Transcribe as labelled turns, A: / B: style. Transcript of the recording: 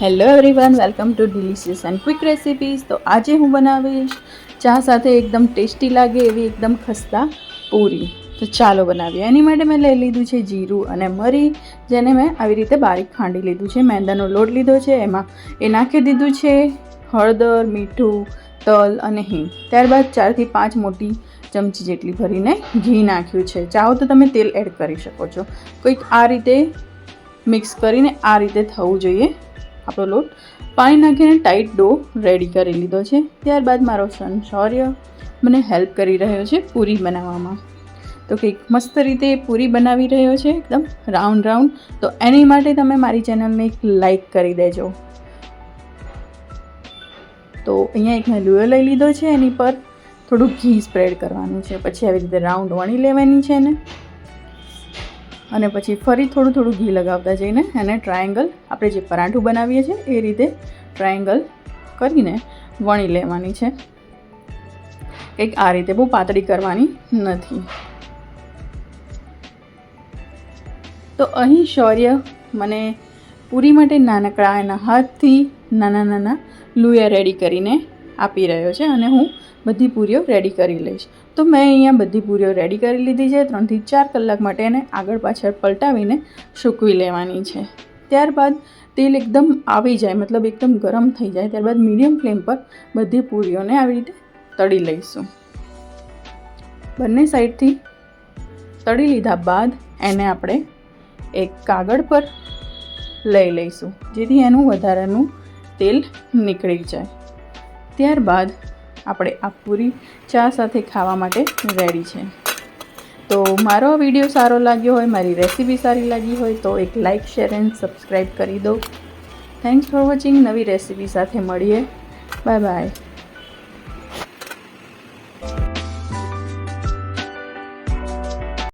A: Hello everyone welcome to delicious and quick recipes તો આજે હું બનાવીશ ચા સાથે એકદમ ટેસ્ટી લાગે એવી એકદમ ખસ્તા પૂરી. તો ચાલો બનાવીએ. એની માટે મેં લઈ લીધું છે જીરું અને મરી, જેને મેં આવી રીતે બારીક ખાંડી લીધું છે. મેંદાનો લોટ લીધો છે, એમાં એ નાખી દીધું છે હળદર, મીઠું, તલ અને હિંગ. ત્યારબાદ ચારથી પાંચ મોટી ચમચી જેટલી ભરીને ઘી નાખ્યું છે. ચાહો તો તમે તેલ એડ કરી શકો છો. કોઈક આ રીતે મિક્સ કરીને આ રીતે થવું જોઈએ. આપણો લોટ પાણી નાખીને ટાઈટ ડો રેડી કરી લીધો છે. ત્યારબાદ મારો સન શૌર્ય મને હેલ્પ કરી રહ્યો છે પૂરી બનાવવામાં. તો કંઈક મસ્ત રીતે પૂરી બનાવી રહ્યો છે, એકદમ રાઉન્ડ રાઉન્ડ તો એની માટે તમે મારી ચેનલને એક લાઈક કરી દેજો. તો અહીંયા એક મેં લુયો લઈ લીધો છે, એની પર થોડું ઘી સ્પ્રેડ કરવાનું છે. પછી આવી રીતે રાઉન્ડ વણી લેવાની છે ને અને પછી ફરી થોડું થોડું ઘી લગાવતા જઈને એને ટ્રાયેંગલ આપણે જે પરાઠું બનાવીએ છીએ એ રીતે ટ્રાયેંગલ કરીને વણી લેવાની છે. કંઈક આ રીતે બહુ પાતળી કરવાની નથી. તો અહીં શૌર્ય મને પૂરી માટે નાનકડા એના હાથથી નાના નાના લુયા રેડી કરીને આપી રહ્યો છે અને હું બધી પૂરીઓ રેડી કરી લઈશ. તો મેં અહીંયા બધી પૂરીઓ રેડી કરી લીધી છે. ત્રણથી ચાર કલાક માટે એને આગળ પાછળ પલટાવીને સૂકવી લેવાની છે. ત્યારબાદ તેલ એકદમ આવી જાય, મતલબ એકદમ ગરમ થઈ જાય. ત્યારબાદ મીડિયમ ફ્લેમ પર બધી પૂરીઓને આવી રીતે તળી લઈશું. બંને સાઈડથી તળી લીધા બાદ એને આપણે એક કાગળ પર લઈ લઈશું, જેથી એનું વધારાનું તેલ નીકળી જાય. ત્યારબાદ આપણે આ પૂરી ચા સાથે ખાવા માટે રેડી છે. તો મારો વીડિયો સારો લાગ્યો હોય, મારી રેસીપી સારી લાગી હોય, તો એક લાઇક શેર એન્ડ સબસ્ક્રાઈબ કરી દો. થેન્ક્સ ફોર વોચિંગ નવી રેસીપી સાથે મળીએ. Bye bye